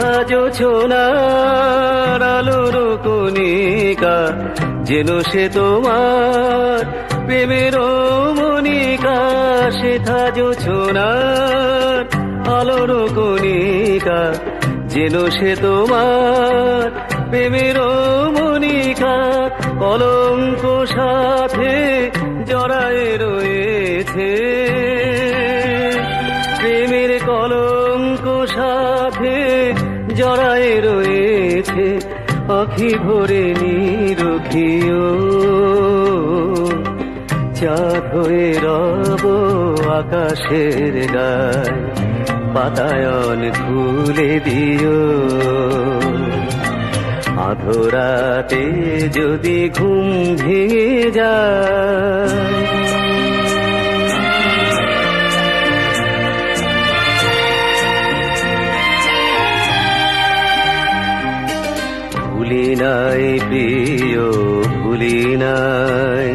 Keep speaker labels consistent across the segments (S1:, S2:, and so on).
S1: শেখা জোছনার আলোর কণিকা যেন সে তোমার প্রেমের মনিকা শেখা জোছনার আলোর কণিকা যেন সে তোমার প্রেমের মনিকা কলঙ্ক সাথে জড়ায় রয়েছে। প্রেমের সাথে জড়ায় রয়েছে আখি ভরে নিরখিও। চাঁদ হয়ে রব আকাশের গায় পাতায়ন খুলে দিও। আধরাতে যদি ঘুম ভেঙে যায় ভুলি নাই, প্রিয় ভুলি নাই,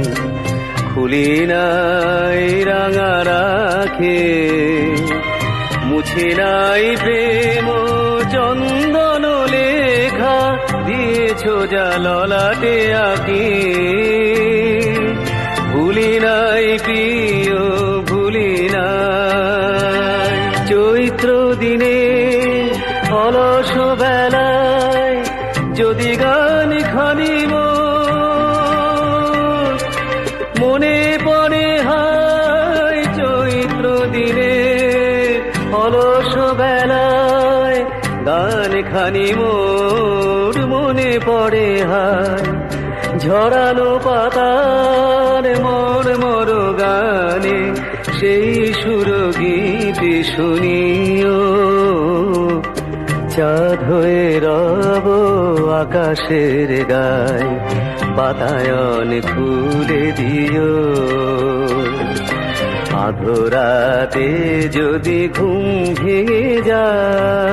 S1: খুলি নাই রাঙা রাখে। মুছে নাই প্রেম চন্দন লেখা, দিয়েছ যা ললাটে আঁকি। ভুলি নাই, প্রিয় ভুলি নাই, চৈত্র দিনে অলস বেলায় যদি গান খানি মনে পড়ে হায় চৈত্র দিনে, অলস বেলায় গান খানি মোর মনে পড়ে হায় ঝরানো পাতার মর মর গানে, সেই সুর গীতি শুনিও, চাঁদ হয়ে রব আকাশের গায় বাতায়ন খুলে দিও। আধরাতে যদি ঘুম ভেঙে যায়